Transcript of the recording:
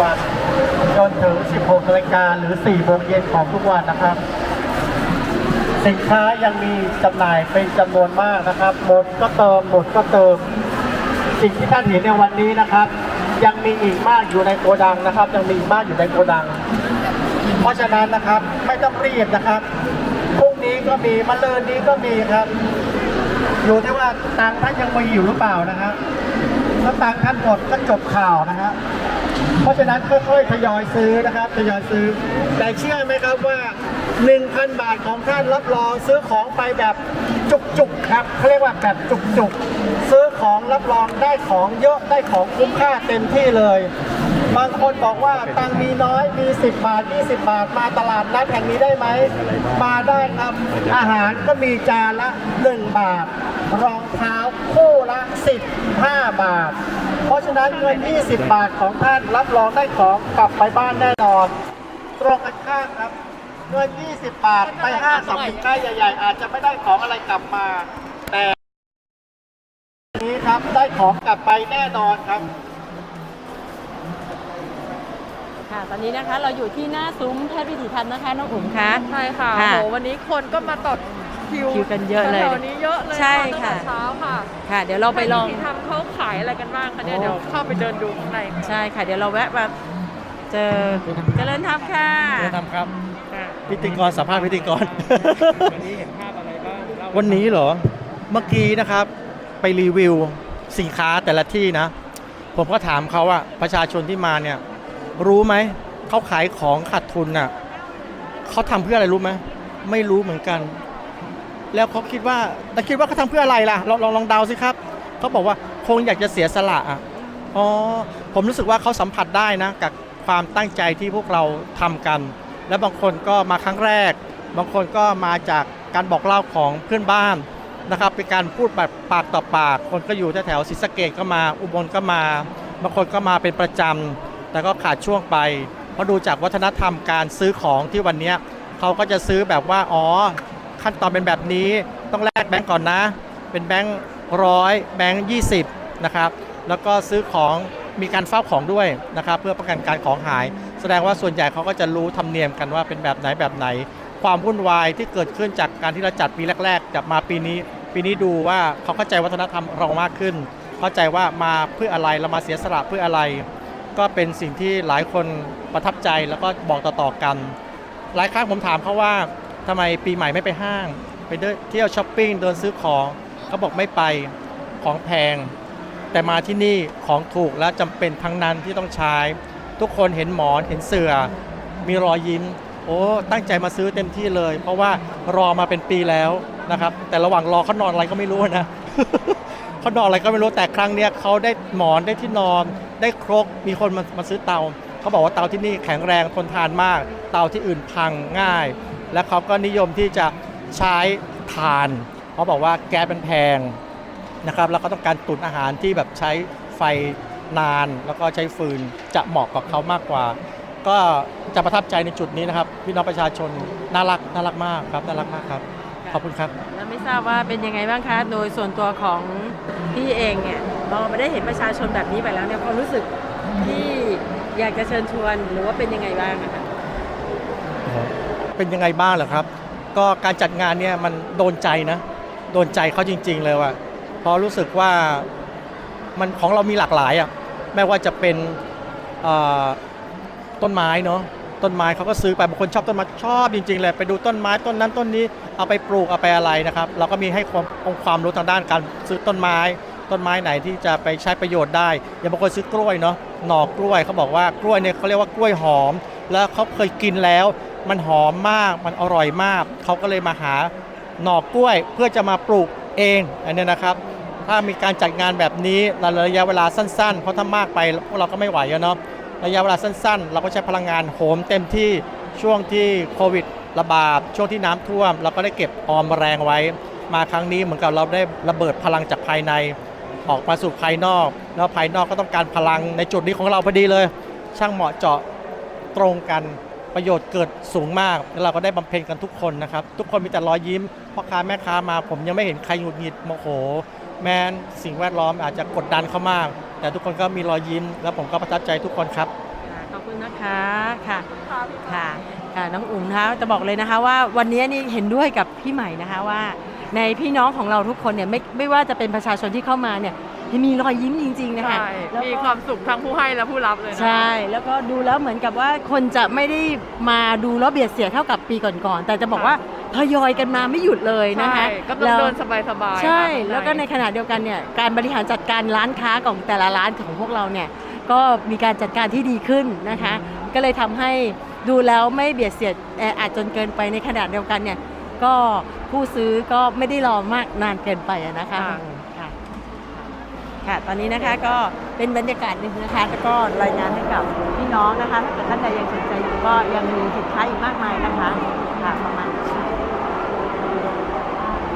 วัน จนถึง 16นาฬิกาหรือ4โมงเย็นของทุกวันนะครับ สินค้ายังมีจำหน่ายเป็นจำนวนมากนะครับ หมดก็เติมหมดก็เติม สิ่งที่ท่านเห็นในวันนี้นะครับ ยังมีอีกมากอยู่ในโกดังนะครับ ยังมีอีกมากอยู่ในโกดัง เพราะฉะนั้นนะครับไม่ต้องรีบนะครับพรุ่งนี้ก็มีมะรืนนี้ก็มีครับ อยู่ที่ว่าตังท่านยังมีอยู่หรือเปล่านะครับถ้าตังท่านหมดก็จบข่าวนะครับ เพราะฉะนั้นค่อยๆทยอยซื้อนะครับทยอยซื้อ แต่เชื่อไหมครับว่า 1,000 บาทของท่านรับรองซื้อของไปแบบจุกๆครับเขาเรียกว่าแบบจุกๆ ซื้อของรับรองได้ของเยอะได้ของคุ้มค่าเต็มที่เลย บางคนบอกว่าตังมีน้อยมี 10 บาท 20 บาท มาตลาดนัดแห่งนี้ได้ไหมมาได้ครับอาหารก็มีจานละ 1 บาท รองเท้าคู่ละ 15 บาท เพราะฉะนั้นเงิน 20 บาทของท่านรับรองได้ของกลับไปบ้านแน่นอน ตรงกันข้ามครับ เงิน 20 บาทไปห้างสรรพสินค้าใหญ่ ๆ อาจจะไม่ได้ของอะไรกลับมา แต่นี้ครับได้ของกลับไปแน่นอนครับค่ะตอนนี้นะคะเราอยู่ที่หน้าซุ้มแพทย์วิถีทันนะคะน้องอุ๋มคะใช่ค่ะค่ะโหวันนี้คนก็มาต่อ คิวคิวกันเยอะเลย แถวๆนี้เยอะเลยใช่ตั้งค่ะแต่เช้าค่ะค่ะ เดี๋ยวเราไปลอง ที่ทำเขาขายอะไรกันบ้างคะเนี่ยโอ้ เดี๋ยวเข้าไปเดินดูข้างในใช่ค่ะ เดี๋ยวเราแวะมาเจอเจริญธรรมค่ะจะทำครับค่ะพิธีกรสัมภาษณ์พิธีกร วันนี้เห็นภาพอะไรบ้างเล่าวันนี้เหรอ เมื่อกี้นะครับ ไปรีวิวสินค้าแต่ละที่นะ ผมก็ถามเขาว่าประชาชนที่มาเนี่ย รู้ไหม เขาขายของขาดทุนน่ะเขาทำเพื่ออะไรรู้ไหม ไม่รู้เหมือนกัน แล้วเขาคิดว่าแต่คิดว่าเขาทำเพื่ออะไรล่ะลองลองลองเดาสิครับเขาบอกว่าคงอยากจะเสียสละอะอ๋อผมรู้สึกว่าเขาสัมผัสได้นะกับความตั้งใจที่พวกเราทำกัน และบางคนก็มาครั้งแรก บางคนก็มาจากการบอกเล่าของเพื่อนบ้านนะครับเป็นการพูดแบบปากต่อปาก คนก็อยู่แถวๆศรีสะเกดก็มาอุบลก็มา บางคนก็มาเป็นประจำแต่ก็ขาดช่วงไป เพราะดูจากวัฒนธรรมการซื้อของที่วันนี้เขาก็จะซื้อแบบว่าอ๋อ ขั้นตอนเป็นแบบนี้ต้องแลกแบงก์ก่อนนะ เป็นแบงก์ร้อยแบงก์ยี่สิบนะครับแล้วก็ซื้อของมีการเฝ้าของด้วยนะครับเพื่อป้องกันการของหาย แสดงว่าส่วนใหญ่เขาก็จะรู้ธรรมเนียมกันว่าเป็นแบบไหนแบบไหน ความวุ่นวายที่เกิดขึ้นจากการที่เราจัดปีแรก ๆจับมาปีนี้ ปีนี้ดูว่าเขาเข้าใจวัฒนธรรมเรามากขึ้น เข้าใจว่ามาเพื่ออะไรเรามาเสียสละเพื่ออะไร ก็เป็นสิ่งที่หลายคนประทับใจแล้วก็บอกต่อๆกัน หลายครั้งผมถามเขาว่า ทำไมปีใหม่ไม่ไปห้าง ไปเดินเที่ยวช้อปปิ้งเดินซื้อของเขาบอกไม่ไปของแพง แต่มาที่นี่ของถูกและจำเป็นทั้งนั้นที่ต้องใช้ ทุกคนเห็นหมอนเห็นเสือ มีรอยยิ้ม โอ้ตั้งใจมาซื้อเต็มที่เลย เพราะว่ารอมาเป็นปีแล้วนะครับแต่ระหว่างรอเขานอนอะไรก็ไม่รู้นะเขานอนอะไรก็ไม่รู้แต่ครั้งเนี้ยเขาได้หมอนได้ที่นอน ได้ครกมีคนมามาซื้อเตาเขาบอกว่าเตาที่นี่แข็งแรงทนทานมาก เตาที่อื่นพังง่าย และเขาก็นิยมที่จะใช้ถ่านเขาบอกว่าแก๊สเป็นแพงนะครับแล้วก็ต้องการตุนอาหารที่แบบใช้ไฟนาน แล้วก็ใช้ฟืนจะเหมาะกับเขามากกว่า ก็จะประทับใจในจุดนี้นะครับ พี่น้องประชาชนน่ารักน่ารักมากครับน่ารักมากครับขอบคุณครับแล้วไม่ทราบว่าเป็นยังไงบ้างคะโดยส่วนตัวของพี่เองเนี่ยพอมาได้เห็นประชาชนแบบนี้ไปแล้วเนี่ยความรู้สึกที่อยากจะเชิญชวนหรือว่าเป็นยังไงบ้างอะคะ เป็นยังไงบ้างเหรอครับ ก็การจัดงานเนี่ยมันโดนใจนะ โดนใจเขาจริง ๆ เลยว่ะเพราะรู้สึกว่ามันของเรามีหลากหลายอะไม่ว่าจะเป็นต้นไม้เนาะต้นไม้เขาก็ซื้อไปบางคนชอบต้นไม้ชอบจริงๆเลยไปดูต้นไม้ต้นนั้นต้นนี้เอาไปปลูกเอาไปอะไรนะครับ เราก็มีให้ความองค์ความรู้ทางด้านการซื้อต้นไม้ ต้นไม้ไหนที่จะไปใช้ประโยชน์ได้อย่างบางคนซื้อกล้วยเนาะหน่อกล้วยเขาบอกว่ากล้วยเนี่ยเขาเรียกว่ากล้วยหอม แล้วเขาเคยกินแล้ว มันหอมมาก มันอร่อยมาก เขาก็เลยมาหาหน่อกล้วยเพื่อจะมาปลูกเองอันเนี้ยนะครับ ถ้ามีการจัดงานแบบนี้ระยะเวลาสั้นๆ เพราะถ้ามากไปพวกเราก็ไม่ไหวเนาะ ระยะเวลาสั้นๆ เราก็ใช้พลังงานโหมเต็มที่ช่วงที่โควิดระบาด ช่วงที่น้ำท่วม เราก็ได้เก็บออมแรงไว้ มาครั้งนี้เหมือนกับเราได้ระเบิดพลังจากภายใน ออกมาสู่ภายนอก แล้วภายนอกก็ต้องการพลังในจุดนี้ของเราพอดีเลย ช่างเหมาะเจาะตรงกัน ประโยชน์เกิดสูงมากแล้วเราก็ได้บำเพ็ญกันทุกคนนะครับ ทุกคนมีแต่รอยยิ้มพ่อค้าแม่ค้ามา ผมยังไม่เห็นใครหงุดหงิดโมโห แม้นสิ่งแวดล้อมอาจจะกดดันเขามาก แต่ทุกคนก็มีรอยยิ้ม แล้วผมก็ประทับใจทุกคนครับขอบคุณนะคะค่ะค่ะค่ะน้องอุ๋มนะคะจะบอกเลยนะคะว่าวันนี้นี่เห็นด้วยกับพี่ใหม่นะคะว่า ในพี่น้องของเราทุกคนเนี่ยไม่ไม่ว่าจะเป็นประชาชนที่เข้ามาเนี่ยมีรอยยิ้มจริง ๆ นะคะใช่แล้วก็มีความสุขทั้งผู้ให้และผู้รับเลยนะ ใช่ แล้วก็ดูแล้วเหมือนกับว่าคนจะไม่ได้มาดูแล้วเบียดเสียดเท่ากับปีก่อนๆ แต่จะบอกว่าทยอยกันมาไม่หยุดเลยนะคะใช่ก็ต้องแล้วเดินสบายๆใช่ค่ะแล้วก็ในขณะเดียวกันเนี่ยการบริหารจัดการร้านค้าของแต่ละร้านของพวกเราเนี่ยก็มีการจัดการที่ดีขึ้นนะคะ ก็เลยทำให้ดูแล้วไม่เบียดเสียดแออัดจนเกินไปในขณะเดียวกันเนี่ย ก็ผู้ซื้อก็ไม่ได้รอมากนานเกินไปอะนะคะค่ะค่ะ ค่ะ ตอนนี้นะคะก็เป็นบรรยากาศหนึ่งนะคะ แล้วก็รายงานให้กับพี่น้องนะคะ ถ้าเกิดท่านใดยังสนใจอยู่ก็ยังมีสินค้าอีกมากมายนะคะ ค่ะ ประมาณนี้